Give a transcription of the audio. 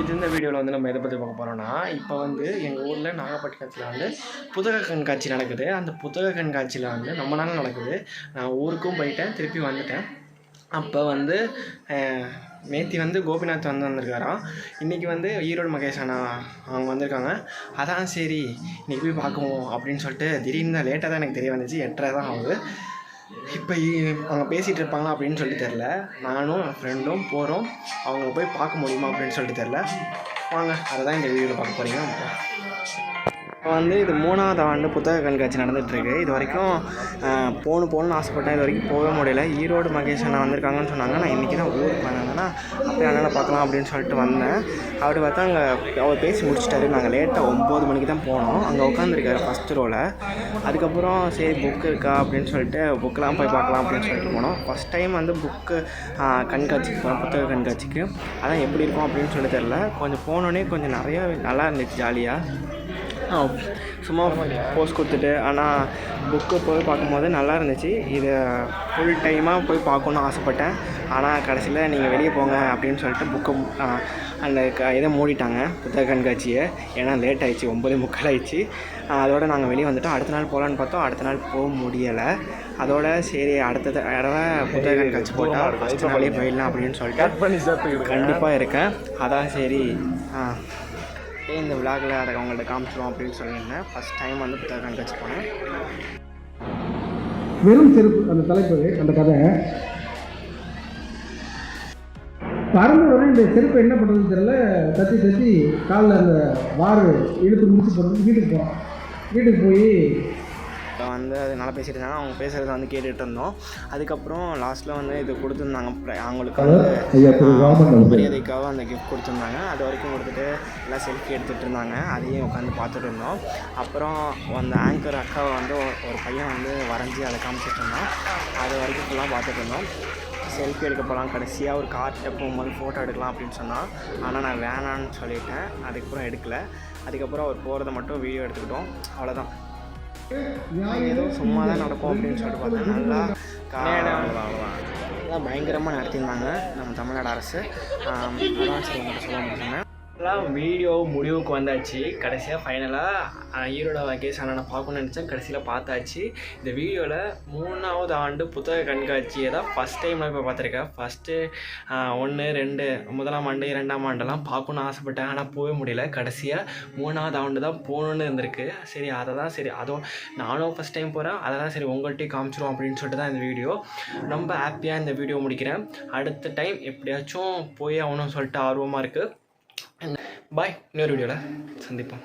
இது இந்த வீடியோவில் வந்து நம்ம எதை பற்றி பார்க்க போகிறோம்னா இப்போ வந்து எங்கள் ஊரில் நாகப்பட்டினத்தில் வந்து புத்தக கண்காட்சி நடக்குது. அந்த புத்தக கண்காட்சியில் வந்து ரொம்ப நாள் நடக்குது. நான் ஊருக்கும் போயிட்டேன் திருப்பி வந்துட்டேன். அப்போ வந்து மேத்தி நேத்தி வந்து கோபிநாத் வந்து வந்திருக்காராம். இன்றைக்கி வந்து ஈரோடு மகேஷ் அண்ணா அவங்க வந்திருக்காங்க. அதான் சரி இன்றைக்கி போய் பார்க்குவோம் அப்படின்னு சொல்லிட்டு திடீர்னு தான் லேட்டாக தான் எனக்கு தெரிய வந்துச்சு. எட்டரை தான் ஆகுது. இப்போ அவங்க பேசிகிட்டு இருப்பாங்களா அப்படின்னு சொல்லி தெரில நானும் என் ஃப்ரெண்டும் போகிறோம் அவங்கள போய் பார்க்க முடியுமா அப்படின்னு சொல்லிட்டு தெரில வாங்க அதை தான் இந்த வீடியோவில் பார்க்க போகிறீங்க இப்போ வந்து இது மூணாவது ஆண்டு புத்தக கண்காட்சி நடந்துகிட்ருக்கு. இது வரைக்கும் போகணும் போகணும்னு ஆசைப்பட்டேன். இது வரைக்கும் போகவே முடியல. ஈரோடு மகேஷ் அண்ணா வந்திருக்காங்கன்னு சொன்னாங்க. நான் இன்றைக்கி தான் ஊருக்கு வந்தாங்கன்னா அப்படியே அண்ணனை பார்க்கலாம் அப்படின்னு சொல்லிட்டு வந்தேன். அப்படி பார்த்தா அங்கே அவர் பேசி முடிச்சிட்டாரு. நாங்கள் லேட்டாக ஒம்பது மணிக்கு தான் போனோம். அங்கே உட்காந்துருக்காரு ஃபஸ்ட் ரோவில் அதுக்கப்புறம் சரி புக் இருக்கா அப்படின்னு சொல்லிட்டு புக்கெலாம் போய் பார்க்கலாம் அப்படின்னு சொல்லிட்டு போனோம். ஃபஸ்ட் டைம் வந்து புக்கு கண்காட்சிக்கு போனோம். புத்தக கண்காட்சிக்கு. அதான் எப்படி இருக்கும் அப்படின்னு சொல்லி தெரில கொஞ்சம் போனோடனே கொஞ்சம் நிறையா நல்லா இருந்துச்சு ஜாலியாக சும்மா போஸ்ட் கொடுத்துட்டு ஆனால் புக்கு போய் பார்க்கும்போது நல்லா இருந்துச்சு. இது ஃபுல் டைமாக போய் பார்க்கணுன்னு ஆசைப்பட்டேன். ஆனால் கடைசியில் நீங்கள் வெளியே போங்க அப்படின்னு சொல்லிட்டு புக்கை அந்த க இதை மூடிட்டாங்க புத்தக கண்காட்சியை. ஏன்னா லேட் ஆயிடுச்சு ஒம்பது முக்கால் ஆயிடுச்சு. அதோட நாங்கள் வெளியே வந்துட்டோம். அடுத்த நாள் போகலான்னு பார்த்தோம். அடுத்த நாள் போக முடியலை. அதோட சரி அடுத்த தடவை புத்தக கண்காட்சி போட்டால் ஃபஸ்ட்டு நாளே போயிடலாம் அப்படின்னு சொல்லிட்டு கண்டிப்பாக இருக்கேன். அதான் சரி இந்த விளாகில் அதை அவங்கள்ட்ட காமிச்சிடும் அப்படின்னு சொல்லியிருந்தேன். ஃபஸ்ட் டைம் வந்து புத்தக கண்காட்சி போனேன். வெறும் செருப்பு அந்த தலைப்பு அந்த கதை. பறந்து இந்த செருப்பு என்ன பண்ணுறதுன்னு தெரியல. தத்தி தத்தி காலில் அந்த வாறு இழுத்து முடிச்சு போகிறது வீட்டுக்கு போகிறோம் வீட்டுக்கு போய் இப்போ வந்து அது நல்லா பேசிட்டு இருந்தாங்க. அவங்க பேசுகிறத வந்து கேட்டுட்டு இருந்தோம். அதுக்கப்புறம் லாஸ்ட்டில் வந்து இது கொடுத்துருந்தாங்க. அவங்களுக்கு வந்து. மரியாதைக்காக அந்த கிஃப்ட் கொடுத்துருந்தாங்க. அது வரைக்கும் கொடுத்துட்டு எல்லாம் செல்ஃபி எடுத்துகிட்டு இருந்தாங்க. அதையும் உட்காந்து பார்த்துட்டு இருந்தோம். அப்புறம் அந்த ஆங்கர் அக்காவை வந்து ஒரு- பையன் வந்து வரைஞ்சி அதை காமிச்சிட்டு இருந்தான். அது வரைக்கும் ஃபுல்லாக பார்த்துட்டு இருந்தோம். செல்ஃபி எடுக்க போகலாம் கடைசியாக ஒரு கார்ட்ட போகும்போது ஃபோட்டோ எடுக்கலாம் அப்படின்னு சொன்னான். ஆனால் நான் வேணான்னு சொல்லிட்டேன். அதுக்கப்புறம் எடுக்கல. அதுக்கப்புறம் அவர் போகிறத மட்டும் வீடியோ எடுத்துக்கிட்டோம். அவ்வளோதான் ஏதோ சும்மா தான் நடக்கும் அப்படின்னு சொல்லிட்டு பார்த்தா நல்லா நல்லா பயங்கரமாக நடத்தியிருந்தாங்க நம்ம தமிழ்நாடு அரசு. அதான் சரி சொல்ல முடியும் வீடியோ முடிவுக்கு வந்தாச்சு. கடைசியாக ஃபைனலாக ஈரோட வகேஷ் அண்ணனை பார்க்கணும்னு நினச்சேன். கடைசியில் பார்த்தாச்சு. இந்த வீடியோவில் மூணாவது ஆண்டு புத்தக கண்காட்சியை தான் ஃபஸ்ட் டைம் நான் இப்போ பார்த்துருக்கேன். ஃபஸ்ட்டு ஒன்று ரெண்டு முதலாம் ஆண்டு இரண்டாம் ஆண்டெல்லாம் பார்க்கணுன்னு ஆசைப்பட்டேன். ஆனால் போக முடியல. கடைசியாக மூணாவது ஆண்டு தான் போகணுன்னு இருந்திருக்கு. சரி அதை தான் சரி. அதுவும் நானும் ஃபஸ்ட் டைம் போகிறேன் அதை தான் சரி உங்கள்கிட்டயும் காமிச்சிரும் அப்படின்னு சொல்லிட்டு தான் இந்த வீடியோ. ரொம்ப ஹாப்பியாக இந்த வீடியோ முடிக்கிறேன். அடுத்த டைம் எப்படியாச்சும் போய் ஆகணும்னு சொல்லிட்டு ஆர்வமாக இருக்குது பாய் இன்னொரு வீடியோவில் சந்திப்போம்.